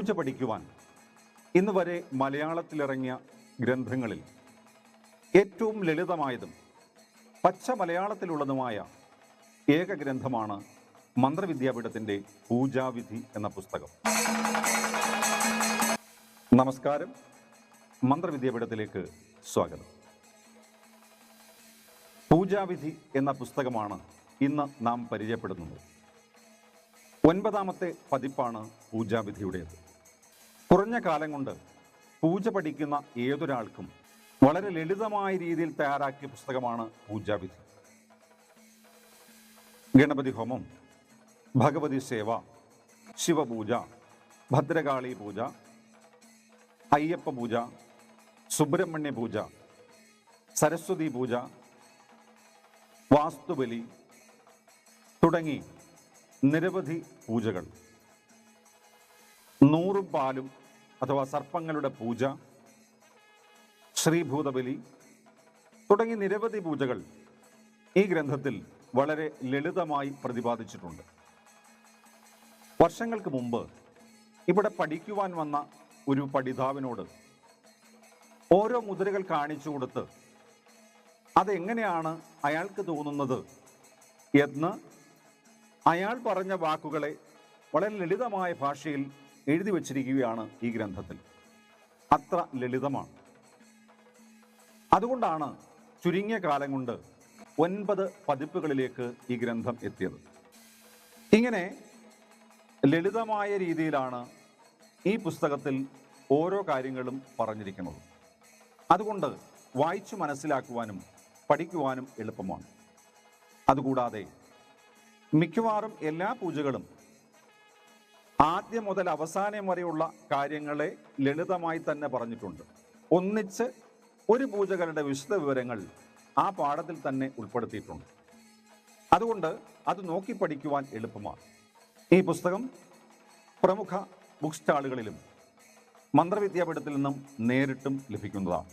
പൂജ പഠിക്കുവാൻ ഇന്ന് വരെ മലയാളത്തിലിറങ്ങിയ ഗ്രന്ഥങ്ങളിൽ ഏറ്റവും ലളിതമായതും പച്ച മലയാളത്തിലുള്ളതുമായ ഏക ഗ്രന്ഥമാണ് മന്ത്രവിദ്യാപീഠത്തിന്റെ പൂജാവിധി എന്ന പുസ്തകം. നമസ്കാരം. മന്ത്രവിദ്യാപീഠത്തിലേക്ക് സ്വാഗതം. പൂജാവിധി എന്ന പുസ്തകമാണ് ഇന്ന് നാം പരിചയപ്പെടുന്നത്. ഒൻപതാമത്തെ പതിപ്പാണ് പൂജാവിധിയുടേത്. കുറഞ്ഞ കാലം കൊണ്ട് പൂജ പഠിക്കുന്ന ഏതൊരാൾക്കും വളരെ ലളിതമായ രീതിയിൽ തയ്യാറാക്കിയ പുസ്തകമാണ് പൂജാവിധി. ഗണപതി ഹോമം ഭഗവതി സേവ ശിവപൂജ ഭദ്രകാളി പൂജ അയ്യപ്പ പൂജ സുബ്രഹ്മണ്യ പൂജ സരസ്വതി പൂജ വാസ്തുബലി തുടങ്ങി നിരവധി പൂജകൾ. നൂറും പാലും അഥവാ സർപ്പങ്ങളുടെ പൂജ ശ്രീഭൂതബലി തുടങ്ങി നിരവധി പൂജകൾ ഈ ഗ്രന്ഥത്തിൽ വളരെ ലളിതമായി പ്രതിപാദിച്ചിട്ടുണ്ട്. വർഷങ്ങൾക്ക് മുമ്പ് ഇവിടെ പഠിക്കുവാൻ വന്ന ഒരു പഠിതാവിനോട് ഓരോ മുദ്രകൾ കാണിച്ചു കൊടുത്ത് അതെങ്ങനെയാണ് അയാൾക്ക് തോന്നുന്നത് എന്ന് അയാൾ പറഞ്ഞ വാക്കുകളെ വളരെ ലളിതമായ ഭാഷയിൽ എഴുതി വച്ചിരിക്കുകയാണ് ഈ ഗ്രന്ഥത്തിൽ. അത്ര ലളിതമാണ്. അതുകൊണ്ടാണ് ചുരുങ്ങിയ കാലം കൊണ്ട് ഒൻപത് പതിപ്പുകളിലേക്ക് ഈ ഗ്രന്ഥം എത്തിയത്. ഇങ്ങനെ ലളിതമായ രീതിയിലാണ് ഈ പുസ്തകത്തിൽ ഓരോ കാര്യങ്ങളും പറഞ്ഞിരിക്കുന്നത്. അതുകൊണ്ട് വായിച്ചു മനസ്സിലാക്കുവാനും പഠിക്കുവാനും എളുപ്പമാണ്. അതുകൂടാതെ മിക്കവാറും എല്ലാ പൂജകളും ആദ്യം മുതൽ അവസാനം വരെയുള്ള കാര്യങ്ങളെ ലളിതമായി തന്നെ പറഞ്ഞിട്ടുണ്ട്. ഒന്നിച്ച് ഒരു പൂജകളുടെ വിശദ വിവരങ്ങൾ ആ പാഠത്തിൽ തന്നെ ഉൾപ്പെടുത്തിയിട്ടുണ്ട്. അതുകൊണ്ട് അത് നോക്കി പഠിക്കുവാൻ എളുപ്പമാണ്. ഈ പുസ്തകം പ്രമുഖ ബുക്ക് സ്റ്റാളുകളിലും മന്ത്രവിദ്യാപീഠത്തിൽ നിന്നും നേരിട്ടും ലഭിക്കുന്നതാണ്.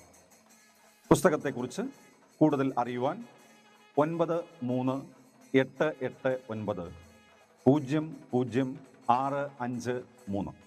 പുസ്തകത്തെക്കുറിച്ച് കൂടുതൽ അറിയുവാൻ ഒൻപത് മൂന്ന് എട്ട് എട്ട് ഒൻപത് പൂജ്യം പൂജ്യം ആറ് അഞ്ച് മൂന്ന്.